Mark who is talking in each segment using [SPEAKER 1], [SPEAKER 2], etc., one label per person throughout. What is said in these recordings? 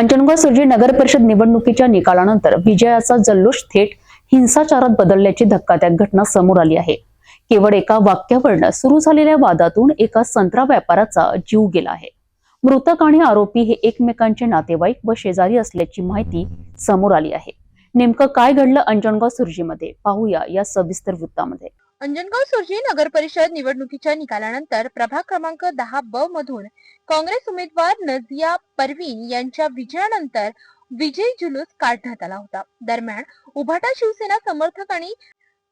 [SPEAKER 1] अंजनगाव सुर्जी नगर परिषद निवडणुकीच्या निकालानंतर विजयाचा जल्लोष थेट हिंसाचारात बदलल्याची धक्कादायक घटना समोर आली आहे. केवळ एका वाक्यावरनं सुरू झालेल्या वादातून एका संत्रा व्यापाराचा जीव गेला आहे. मृतक आणि आरोपी हे एकमेकांचे नातेवाईक व शेजारी असल्याची माहिती समोर आली आहे. नेमकं काय घडलं अंजनगाव सुर्जीमध्ये पाहूया या सविस्तर वृत्तामध्ये.
[SPEAKER 2] अंजनगाव सुर्जी नगर परिषद निवडणुकीच्या निकालानंतर प्रभाग क्रमांक दहा ब मधून काँग्रेस उमेदवार नजिया परवीन यांच्या विजयानंतर विजय जुलूस काढण्यात आला होता. दरम्यान उभाटा शिवसेना समर्थक आणि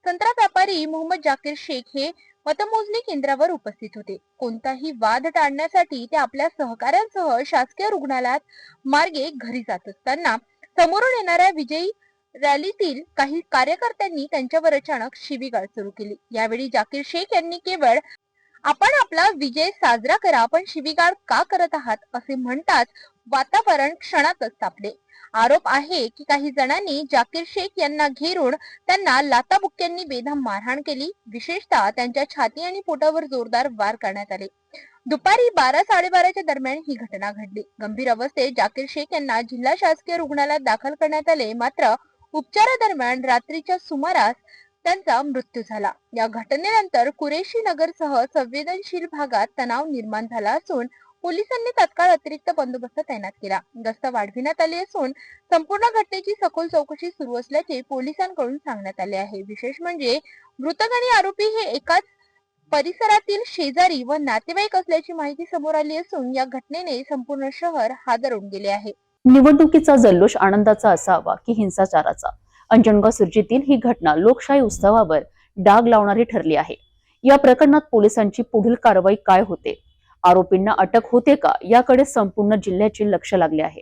[SPEAKER 2] संत्रा व्यापारी मोहम्मद जाकीर शेख हे मतमोजणी केंद्रावर उपस्थित होते. कोणताही वाद टाळण्यासाठी ते आपल्या सहकाऱ्यांसह शासकीय रुग्णालयात मार्गे घरी जात असताना समोरून येणाऱ्या विजयी रॅलीतील काही कार्यकर्त्यांनी त्यांच्यावर अचानक शिवीगाळ सुरू केली. यावेळी जाकीर शेख यांनी केवळ आपण आपला विजय साजरा करा पण शिवीगाळ का करत आहात? असे म्हणताच वातावरण क्षणातच तापले. आरोप आहे की काही जणांनी जाकीर शेख यांना घेरून त्यांना लाताबुक्क्यांनी बेदम मारहाण केली. विशेषतः त्यांच्या छाती आणि पोटावर जोरदार वार करण्यात आले. दुपारी बारा साडेबाराच्या दरम्यान ही घटना घडली. गंभीर अवस्थेत जाकीर शेख यांना जिल्हा शासकीय रुग्णालयात दाखल करण्यात आले. मात्र उपचारादरम्यान रात्रीच्या सुमारास त्यांचा मृत्यू झाला. या घटनेनंतर कुरेशी नगरसह संवेदनशील भागात तणाव निर्माण झाला असून पोलिसांनी तत्काळ अतिरिक्त बंदोबस्त तैनात केला. गस्त वाढविण्यात आली असून संपूर्ण घटनेची सखोल चौकशी सुरू असल्याचे पोलिसांकडून सांगण्यात आले आहे. विशेष म्हणजे मृतक आणि आरोपी हे एकाच परिसरातील शेजारी व नातेवाईक असल्याची माहिती समोर आली असून या घटनेने संपूर्ण शहर हादरून गेले आहे.
[SPEAKER 1] निवडणुकीचा जल्लोष आनंदाचा असावा की हिंसाचाराचा. अंजनगाव सुरजीतील ही घटना लोकशाही उत्सवावर डाग लावणारी ठरली आहे. या प्रकरणात पोलिसांची पुढील कारवाई काय होते? आरोपींना अटक होते का? याकडे संपूर्ण जिल्ह्याचे लक्ष लागले आहे.